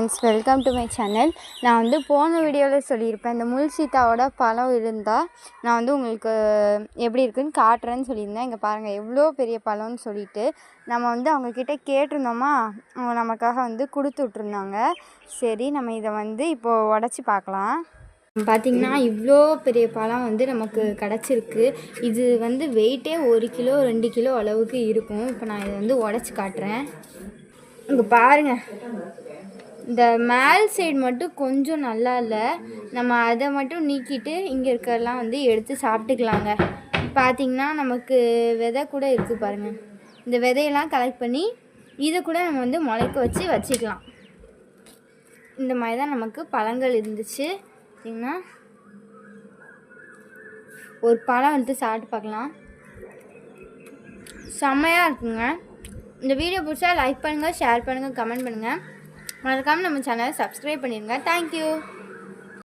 Friends welcome to my channel நான் வந்து போன வீடியோவில் சொல்லியிருப்பேன் இந்த முள் சீத்தாவோட பழம் இருந்தால் நான் வந்து உங்களுக்கு எப்படி இருக்குன்னு காட்டுறேன்னு சொல்லியிருந்தேன். இங்கே பாருங்கள் எவ்வளோ பெரிய பழம்னு சொல்லிட்டு நம்ம வந்து அவங்கக்கிட்ட கேட்டிருந்தோமா? அவங்க நமக்காக வந்து கொடுத்து விட்ருந்தாங்க சரி நம்ம இதை வந்து இப்போது உடச்சி பார்க்கலாம். பார்த்திங்கன்னா இவ்வளோ பெரிய பழம் வந்து நமக்கு கிடச்சிருக்கு. இது வந்து வெயிட்டே ஒரு கிலோ ரெண்டு கிலோ அளவுக்கு இருக்கும். இப்போ நான் இதை வந்து உடச்சி காட்டுறேன். இங்கே பாருங்க. இந்த மேல் சைடு மட்டும் கொஞ்சம் நல்லா இல்லை. நம்ம அதை மட்டும் நீக்கிட்டு இங்கே இருக்கிறதெல்லாம் வந்து எடுத்து சாப்பிட்டுக்கலாங்க. பார்த்தீங்கன்னா நமக்கு விதை கூட இருக்குது பாருங்கள் இந்த விதையெல்லாம் கலெக்ட் பண்ணி இதை கூட நம்ம வந்து முளைக்க வச்சு வச்சுக்கலாம். இந்த மாதிரி தான் நமக்கு பழங்கள் இருந்துச்சு. பார்த்தீங்கன்னா ஒரு பழம் எடுத்து சாப்பிட்டு பார்க்கலாம். செம்மையாக இருக்குங்க. இந்த வீடியோ பிடிச்சா லைக் பண்ணுங்கள் ஷேர் பண்ணுங்கள் கமெண்ட் பண்ணுங்கள் மறக்காமல் நம்ம சேனலை சப்ஸ்கிரைப் பண்ணிடுங்க தேங்க்யூ